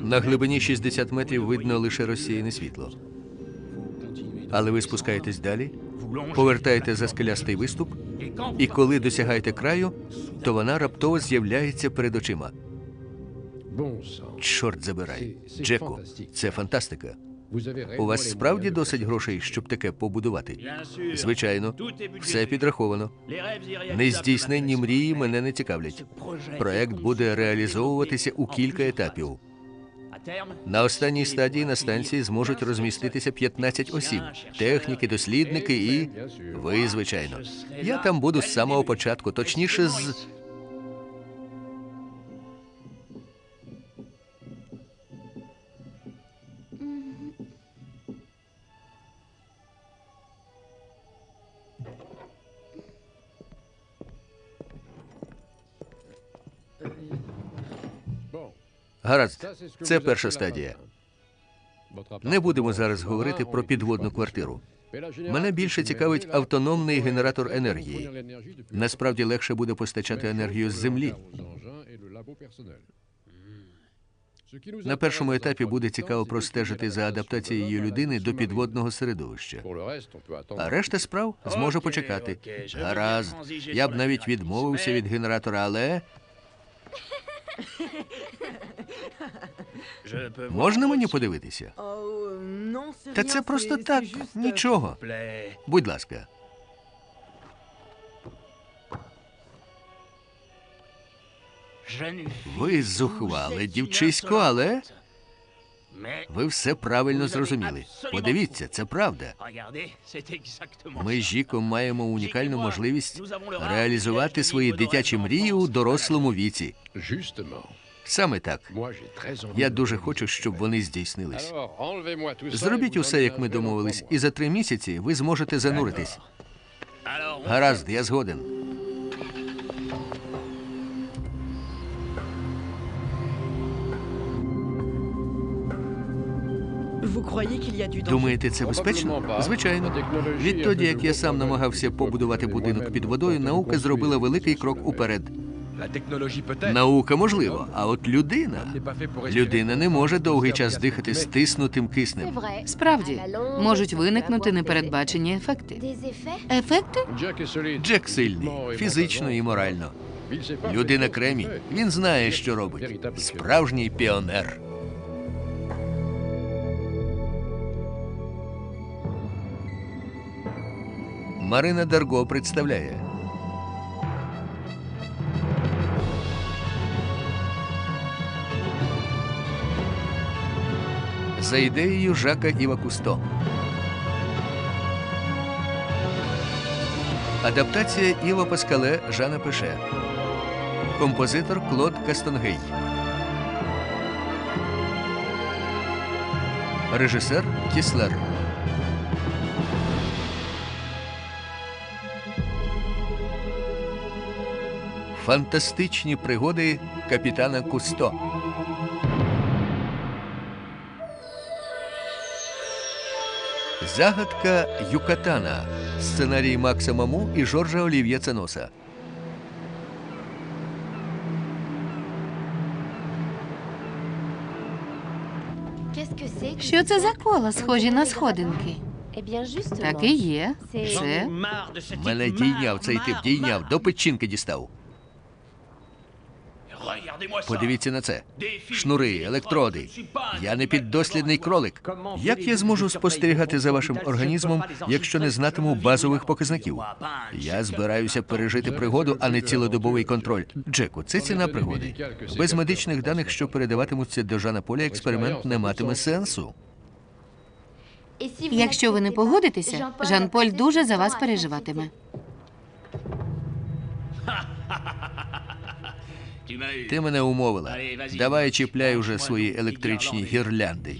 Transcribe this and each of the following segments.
На глибині 60 метрів видно лише розсіяне світло. Але ви спускаєтесь далі, повертаєте за скелястий виступ, і коли досягаєте краю, то вона раптово з'являється перед очима. Чорт забирай. Джеку, це фантастика. У вас справді досить грошей, щоб таке побудувати? Звичайно, все підраховано. Нездійсненні мрії мене не цікавлять. Проект буде реалізовуватися у кілька етапів. На останній стадії на станції зможуть розміститися 15 осіб, техніки, дослідники і ви, звичайно. Я там буду з самого початку, точніше, з. Гаразд, це перша стадія. Не будемо зараз говорити про підводну квартиру. Мене більше цікавить автономний генератор енергії. Насправді легше буде постачати енергію з землі. На першому етапі буде цікаво простежити за адаптацією людини до підводного середовища. А решта справ зможе почекати. Гаразд, я б навіть відмовився від генератора, але можна мені подивитися? Та це просто так, нічого. Будь ласка. Ви зухвали, дівчисько, але ви все правильно зрозуміли. Подивіться, це правда. Ми з Жіком маємо унікальну можливість реалізувати свої дитячі мрії у дорослому віці. Саме так. Я дуже хочу, щоб вони здійснились. Зробіть усе, як ми домовились, і за три місяці ви зможете зануритись. Гаразд, я згоден. Думаєте, це безпечно? Звичайно. Відтоді, як я сам намагався побудувати будинок під водою, наука зробила великий крок уперед. Наука можливо, а от людина. Людина не може довгий час дихати стиснутим киснем. Справді, можуть виникнути непередбачені ефекти. Ефекти? Джек сильний, фізично і морально. Людина кремінь. Він знає, що робить. Справжній піонер. Марина Дарго представляє. За ідеєю Жака Іва Кусто. Адаптація Іва Паскале Жана Пеше. Композитор Клод Кастонгей. Режисер Кіслер. Фантастичні пригоди капітана Кусто. Загадка Юкатана. Сценарій Макса Маму і Жоржа Олів'є Ценоса. Що це за кола, схожі на сходинки? Так і є. Це Мене дійняв цей тип, дійняв, до печінки дістав. Подивіться на це. Шнури, електроди. Я не піддослідний кролик. Як я зможу спостерігати за вашим організмом, якщо не знатиму базових показників? Я збираюся пережити пригоду, а не цілодобовий контроль. Джеку, це ціна пригоди. Без медичних даних, що передаватимуться до Жана Поля, експеримент не матиме сенсу. Якщо ви не погодитеся, Жан-Поль дуже за вас переживатиме. Ти мене умовила. Давай чіпляй уже свої електричні гірлянди.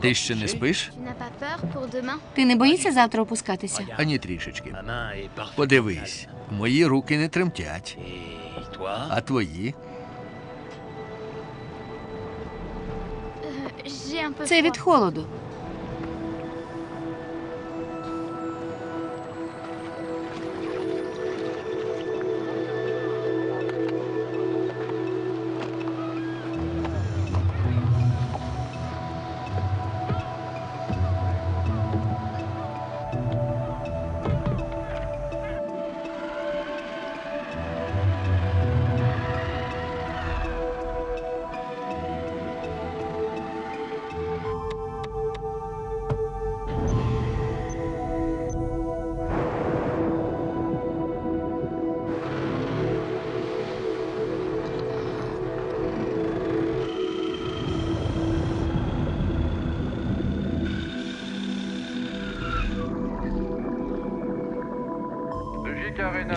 Ти ще не спиш? Ти не боїшся завтра опускатися? Ані трішечки. Подивись, Мої руки не тремтять. А твої? Це від холоду.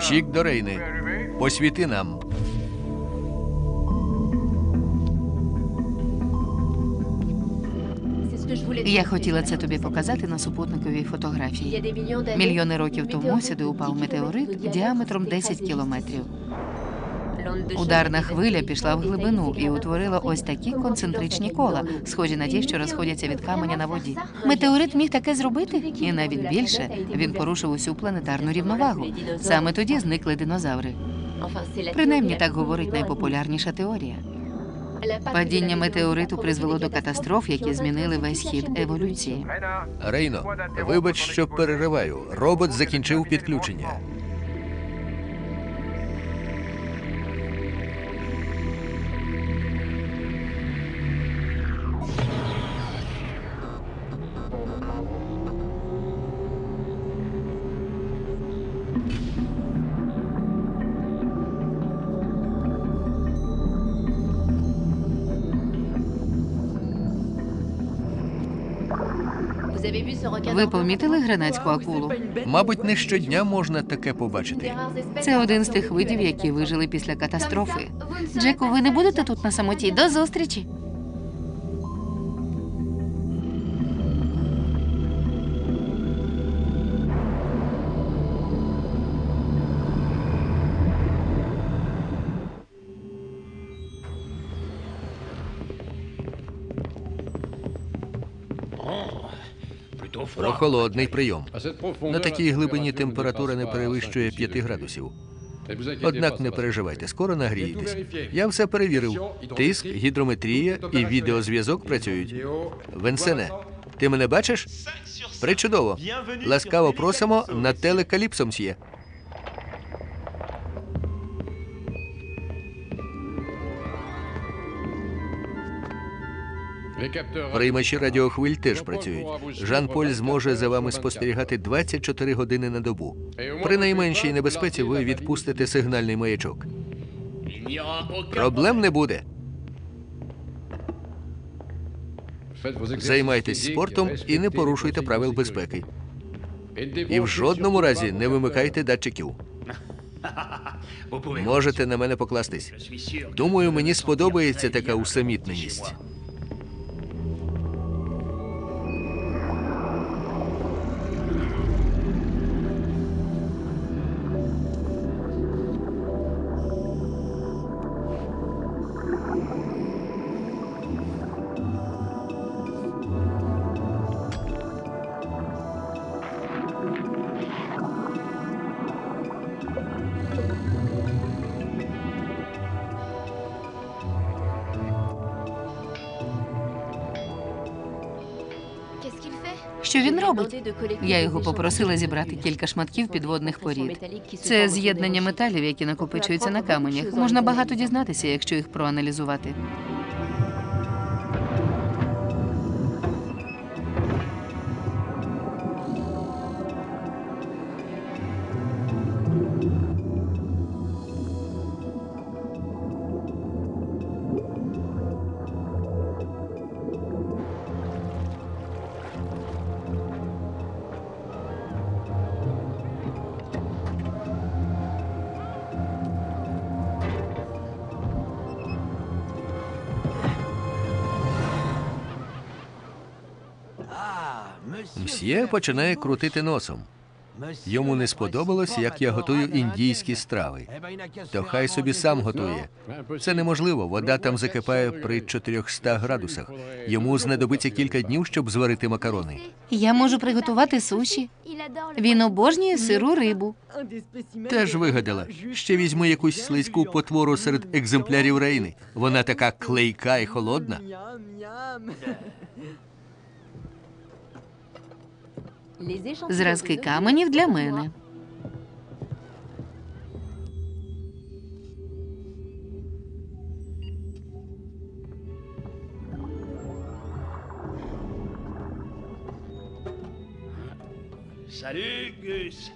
Жік до Рейни. Посвіти нам. Я хотіла це тобі показати на супутниковій фотографії. Мільйони років тому сюди упав метеорит діаметром 10 кілометрів. Ударна хвиля пішла в глибину і утворила ось такі концентричні кола, схожі на ті, що розходяться від каменя на воді. Метеорит міг таке зробити, і навіть більше він порушив усю планетарну рівновагу. Саме тоді зникли динозаври. Принаймні так говорить найпопулярніша теорія. Падіння метеориту призвело до катастроф, які змінили весь хід еволюції. Рейно, вибач, що перериваю. Робот закінчив підключення. Ви помітили гранатську акулу? Мабуть, не щодня можна таке побачити. Це один з тих видів, які вижили після катастрофи. Джеку, ви не будете тут на самоті? До зустрічі. Прохолодний прийом. На такій глибині температура не перевищує 5 градусів. Однак не переживайте, скоро нагрієтесь. Я все перевірив. Тиск, гідрометрія і відеозв'язок працюють. Венсене, ти мене бачиш? Причудово. Ласкаво просимо на телекаліпсом мсьє. Приймачі радіохвиль теж працюють. Жан-Поль зможе за вами спостерігати 24 години на добу. При найменшій небезпеці ви відпустите сигнальний маячок. Проблем не буде. Займайтесь спортом і не порушуйте правил безпеки. І в жодному разі не вимикайте датчиків. Можете на мене покластись. Думаю, мені сподобається така усамітненість. Робить? Я його попросила зібрати кілька шматків підводних порід. Це з'єднання металів, які накопичуються на каменях. Можна багато дізнатися, якщо їх проаналізувати. Починає крутити носом. Йому не сподобалось, як я готую індійські страви. То хай собі сам готує. Це неможливо. Вода там закипає при 400 градусах. Йому знадобиться кілька днів, щоб зварити макарони. Я можу приготувати суші. Він обожнює сиру рибу. Теж вигадала. Ще візьму якусь слизьку потвору серед екземплярів Рейни. Вона така клейка і холодна. Зразки каменів для мене.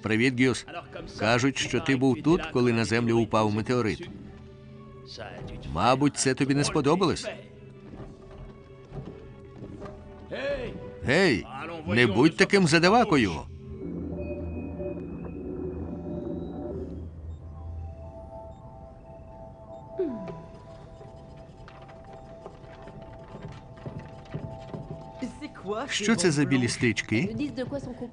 Привіт, Гюс. Кажуть, що ти був тут, коли на землю упав метеорит. Мабуть, це тобі не сподобалось. Гей, не будь таким задавакою. Що це за білі стрічки?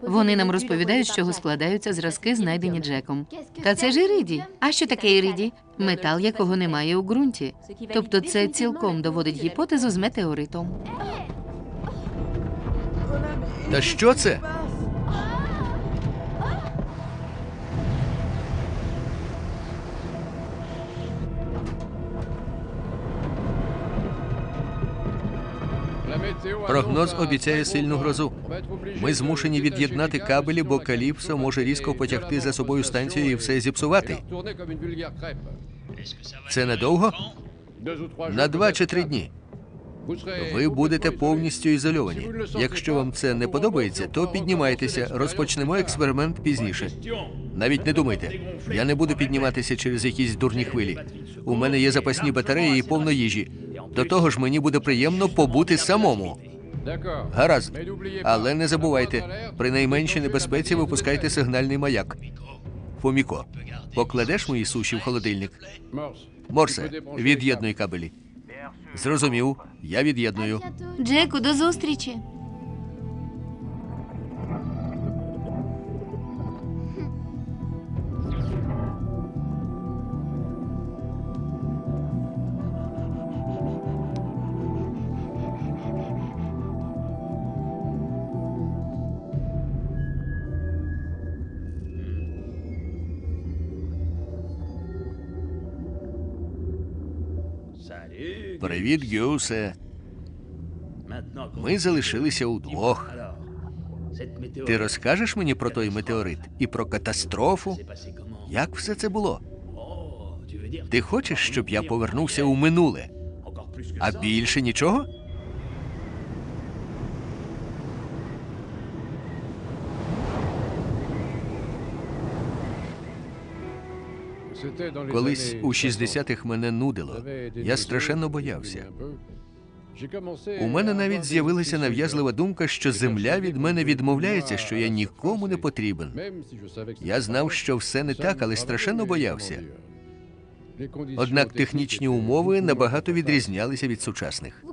Вони нам розповідають, з чого складаються зразки, знайдені Джеком. Та це ж іриді. А що таке іриді? Метал, якого немає у ґрунті. Тобто це цілком доводить гіпотезу з метеоритом. Та що це? Прогноз обіцяє сильну грозу. Ми змушені від'єднати кабелі, бо Каліпсо може різко потягти за собою станцію і все зіпсувати. Це надовго? На два чи три дні. Ви будете повністю ізольовані. Якщо вам це не подобається, то піднімайтеся. Розпочнемо експеримент пізніше. Навіть не думайте. Я не буду підніматися через якісь дурні хвилі. У мене є запасні батареї і повно їжі. До того ж, мені буде приємно побути самому. Гаразд. Але не забувайте, при найменшій небезпеці випускайте сигнальний маяк. Фоміко, покладеш мої суші в холодильник? Морсе, від'єднуй кабелі. Зрозумів, я від'єдную. Джеку, до зустрічі. Привіт, Гюсе. Ми залишилися удвох. Ти розкажеш мені про той метеорит і про катастрофу? Як все це було? Ти хочеш, щоб я повернувся у минуле? А більше нічого? Колись у 60-х мене нудило. Я страшенно боявся. У мене навіть з'явилася нав'язлива думка, що земля від мене відмовляється, що я нікому не потрібен. Я знав, що все не так, але страшенно боявся. Однак технічні умови набагато відрізнялися від сучасних.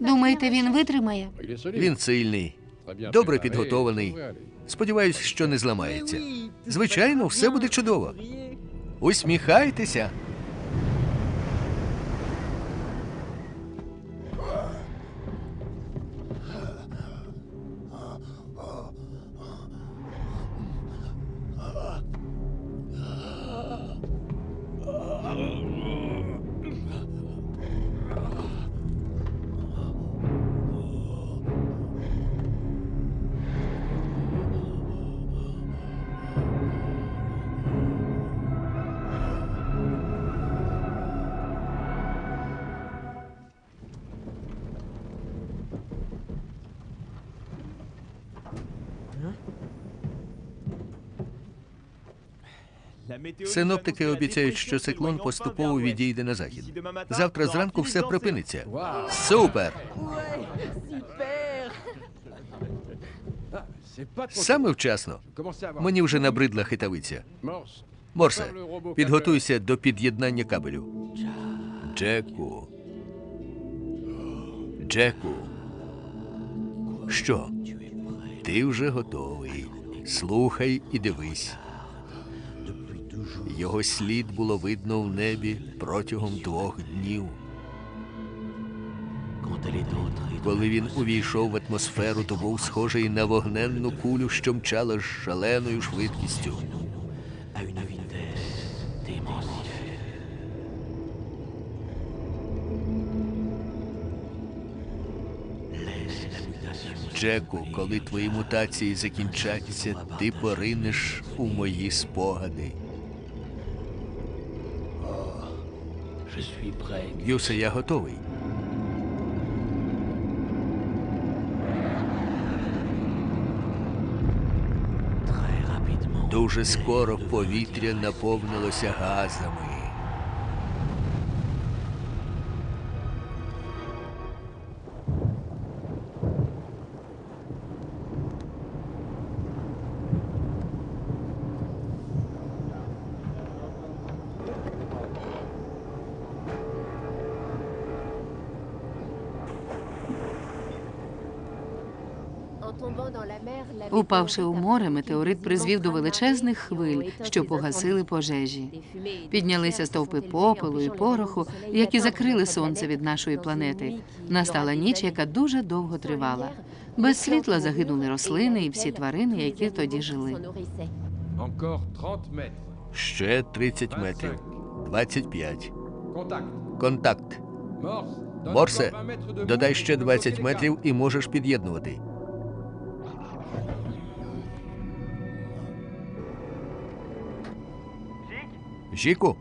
Думаєте, він витримає? Він сильний, добре підготований. Сподіваюсь, що не зламається. Звичайно, все буде чудово. Усміхайтеся. Синоптики обіцяють, що циклон поступово відійде на захід. Завтра зранку все припиниться. Супер! Саме вчасно. Мені вже набридла хитавиця. Морсе, підготуйся до під'єднання кабелю. Джеку. Джеку. Що? Ти вже готовий. Слухай і дивись. Його слід було видно в небі протягом двох днів. Коли він увійшов в атмосферу, то був схожий на вогненну кулю, що мчала з шаленою швидкістю. Джеку, коли твої мутації закінчаться, ти поринеш у мої спогади. Гюсе, я готовий. Дуже скоро повітря наповнилося газами. Упавши у море, метеорит призвів до величезних хвиль, що погасили пожежі. Піднялися стовпи попелу і пороху, які закрили сонце від нашої планети. Настала ніч, яка дуже довго тривала. Без світла загинули рослини і всі тварини, які тоді жили. Encore 30 mètres. Ще 30 метрів. 25. Contact. Контакт. Морсе, encore 20 mètres de додай ще de 20 метрів і можеш під'єднувати. Жіку,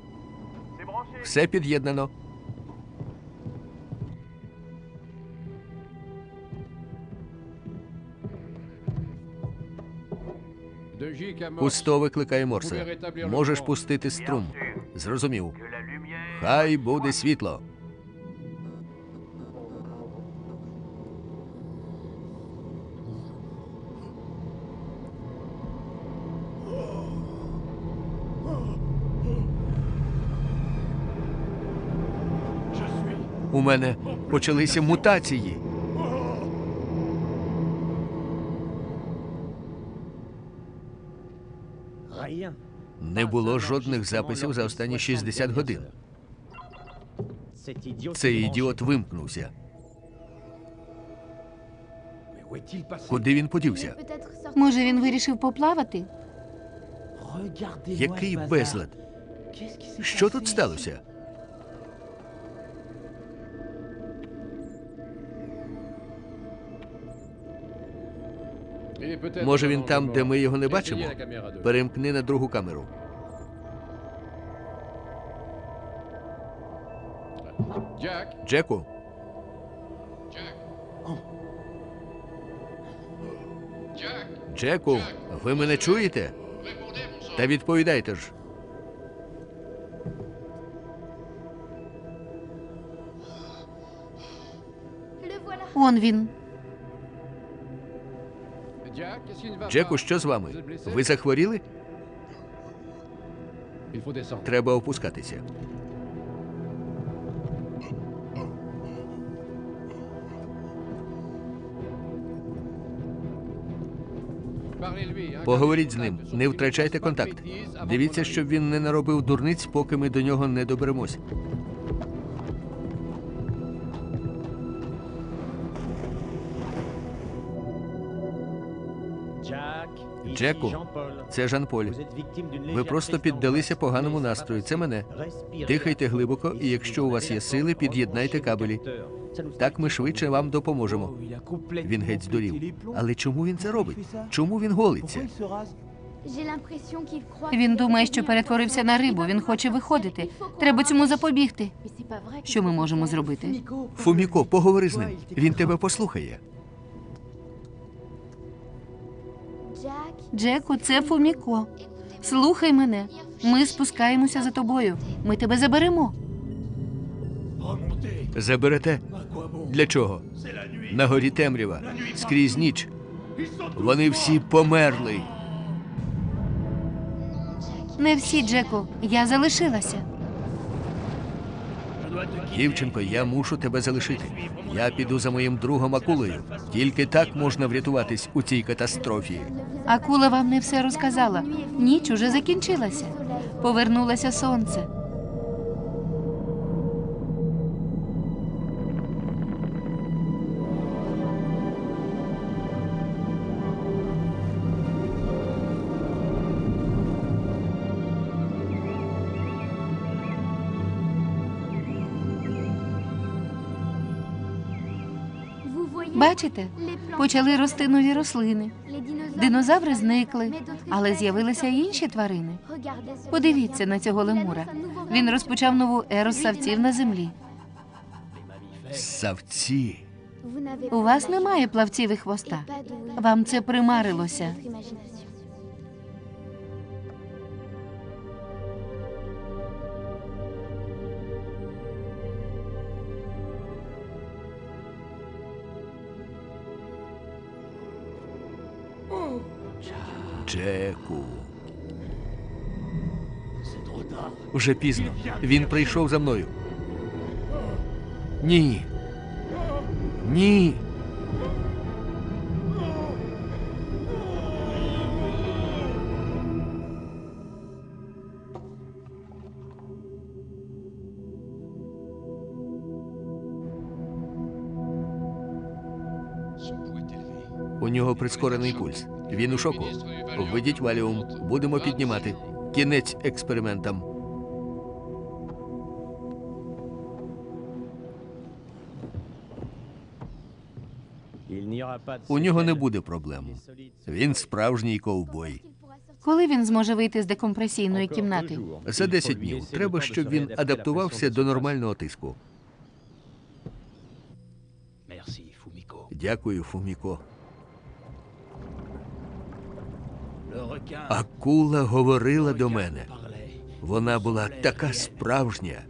все під'єднано. 100 викликає Морсе. Можеш пустити струм. Зрозумів. Хай буде світло. У мене почалися мутації. Не було жодних записів за останні 60 годин. Цей ідіот вимкнувся. Куди він подівся? Може, він вирішив поплавати? Який безлад? Що тут сталося? Може він там, де ми його не бачимо? Перемкни на другу камеру. Джеку. Джеку, ви мене чуєте? Та відповідайте ж. Он він. Джеку, що з вами? Ви захворіли? Треба опускатися. Поговоріть з ним, не втрачайте контакт. Дивіться, щоб він не наробив дурниць, поки ми до нього не доберемось. Джеку, це Жан-Поль. Ви просто піддалися поганому настрою. Це мене. Дихайте глибоко, і якщо у вас є сили, під'єднайте кабелі. Так ми швидше вам допоможемо. Він геть здурів. Але чому він це робить? Чому він голиться? Він думає, що перетворився на рибу. Він хоче виходити. Треба цьому запобігти. Що ми можемо зробити? Фуміко, поговори з ним. Він тебе послухає. Джеку, це Фуміко. Слухай мене. Ми спускаємося за тобою. Ми тебе заберемо. Заберете? Для чого? На горі темрява, скрізь ніч. Вони всі померли. Не всі, Джеку. Я залишилася. Дівчинко, я мушу тебе залишити. Я піду за моїм другом акулею. Тільки так можна врятуватись у цій катастрофі. Акула вам не все розказала. Ніч уже закінчилася. Повернулося сонце. Бачите, почали рости нові рослини. Динозаври зникли, але з'явилися й інші тварини. Подивіться на цього лемура. Він розпочав нову еру ссавців на землі. Савці. У вас немає плавців і хвоста. Вам це примарилося. Джеку. Уже пізно. Він прийшов за мною. Ні. Ні. У нього прискорений пульс. Він у шоку. Введіть валіум. Будемо піднімати. Кінець експериментам. У нього не буде проблем. Він справжній ковбой. Коли він зможе вийти з декомпресійної кімнати? За 10 днів треба, щоб він адаптувався до нормального тиску. Дякую, Фуміко. Акула говорила до мене. Вона була така справжня.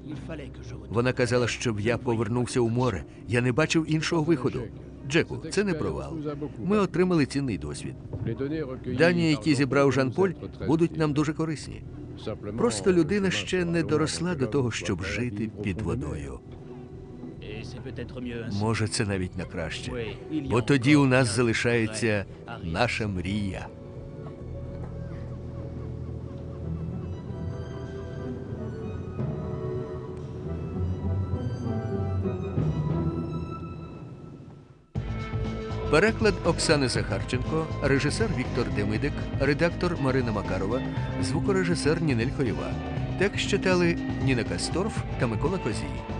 Вона казала, щоб я повернувся у море. Я не бачив іншого виходу. Джеку, це не провал. Ми отримали цінний досвід. Дані, які зібрав Жан-Поль, будуть нам дуже корисні. Просто людина ще не доросла до того, щоб жити під водою. Може, це навіть на краще. Бо тоді у нас залишається наша мрія. Переклад Оксани Захарченко, режисер Віктор Демидик, редактор Марина Макарова, звукорежисер Нінель Хорєва. Текст читали Ніна Касторф та Микола Козій.